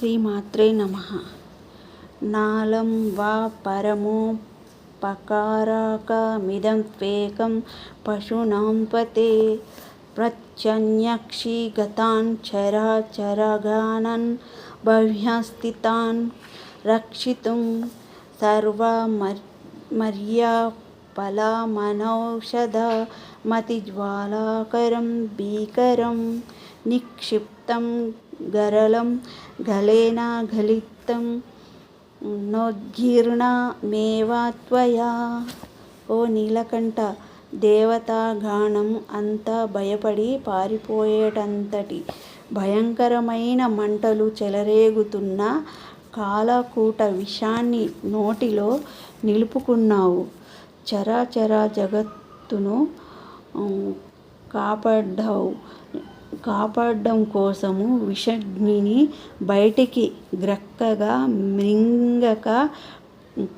శ్రీమాత్రే నమ. నాళం వా పరమోపకారకమిదం త్వేకం పశూనాం పతే ప్రత్యన్యక్షిగతాన్ చరాచరగానన్ బహ్యస్థితాన్ రక్షితుం సర్వమర్యాఫలమనౌషధమతిజ్వాలాకరం భీకరం నిక్షిప్తం గరళం గలేనా గలితం నోద్గీర్ణమేవ త్వయా ఓ నీలకంఠ దేవతాగాణం అంతా భయపడి పారిపోయేటంతటి భయంకరమైన మంటలు చెలరేగుతున్న కాలకూట విషాన్ని నోటిలో నిలుపుకున్నావు. చరాచర జగత్తును కాపాడ్డావు. కాపాడడం కోసము విషగ్ని బయటికి గ్రక్కగా మ్రింగక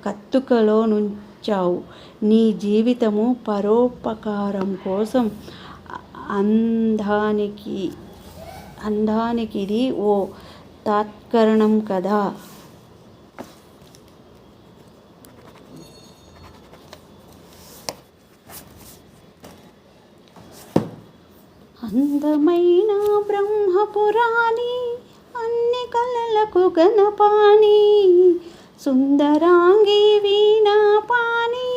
కత్తుకలో నుంచావు. నీ జీవితము పరోపకారం కోసం అందానికి అందానికిది ఓ తాత్కరణం కదా. అందమైన బ్రహ్మపురాణి అన్ని కళలకు గణపాణి సుందరాంగి వీణాపాణి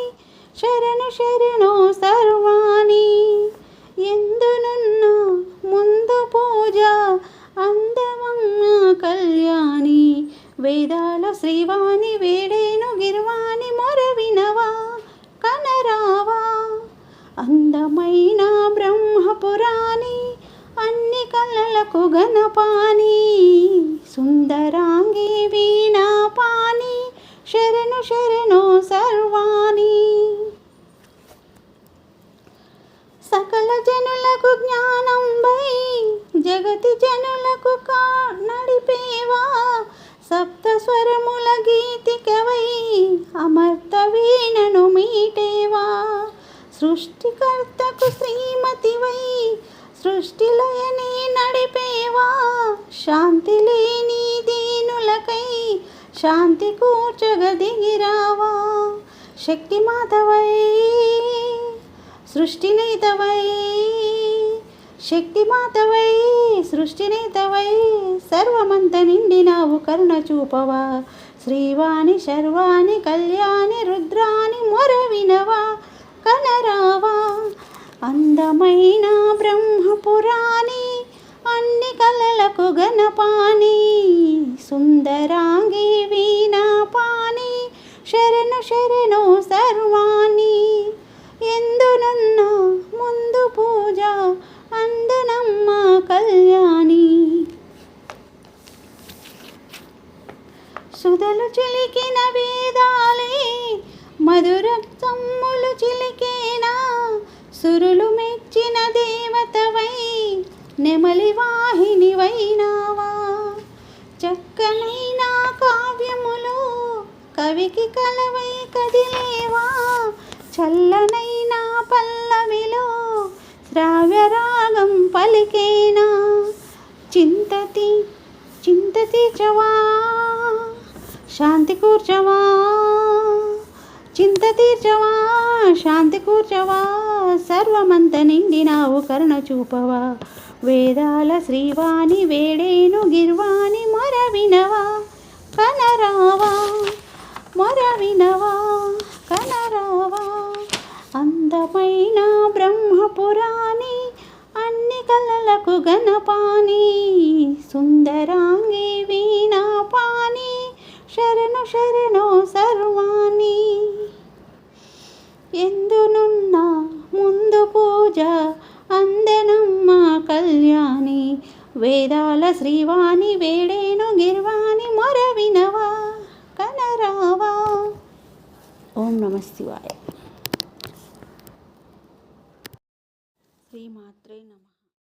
శరణు శరణు సర్వాణి. ఎందునున్న ముందు పూజ అందమన్న కళ్యాణి. వేదాల శ్రీవాణి కళలకు గణపాని సుందరాంగి వీణాపాని శరణు శరణు సర్వాణి సకల జనులకు జ్ఞానంబై జగతి జనులకు కా నడిపేవా సప్త స్వరముల గీతికవై అమర్త వీణను మీటేవా. సృష్టికర్తకు శ్రీమతివై సృష్టిలయని శాంతి లేని దీనులకై శాంతి కూర్చగ కూర్చగదిగిరావా శక్తిమాతవై సృష్టినేతవై శక్తిమాతవై సృష్టినేతవై సర్వమంత నిండినావు కరుణ చూపవా? శ్రీవాణి శర్వాణి కళ్యాణి రుద్రాని మొరవినవా? కనరావా? అందమైన బ్రహ్మపు కలలకు గణపాని సుందరాంగి వీణాపాని శరణు శరణు సర్వాణి. ఎందునున్న ముందు పూజ అందనమ్మ కళ్యాణి. సుధలు చిలికిన వేదాలే మధుర సమ్ములు చిలికే నెమలి వాహిని వైనావా చక్కనైన కావ్యములో కవికి కలవై కదిలేవా? చల్లనైన పల్లవిలో శ్రావ్యరాగం పలికేనా? చింతతి చింతతి చవా శాంతి కూర్చవా చింత తీర్చవా శాంతి కూర్చవా సర్వమంత నిండినావు కరుణ చూపవా? వేదాల శ్రీవాణి వేడేను గిర్వాణి మొరవినవా? కనరావా? మొరవినవా? కనరావా? అందమైన బ్రహ్మపురాణి అన్ని కళలకు గణపాని సుందరాంగి వీణాపాని శరణు శరణు సర్వాణి. ఎందునున్నా ముందు పూజ అందే కళ్యాణి వేదాల శ్రీవాణి వేడేను గిర్వాణి మొర వినవా కనరావా. ఓం నమ శివాయ.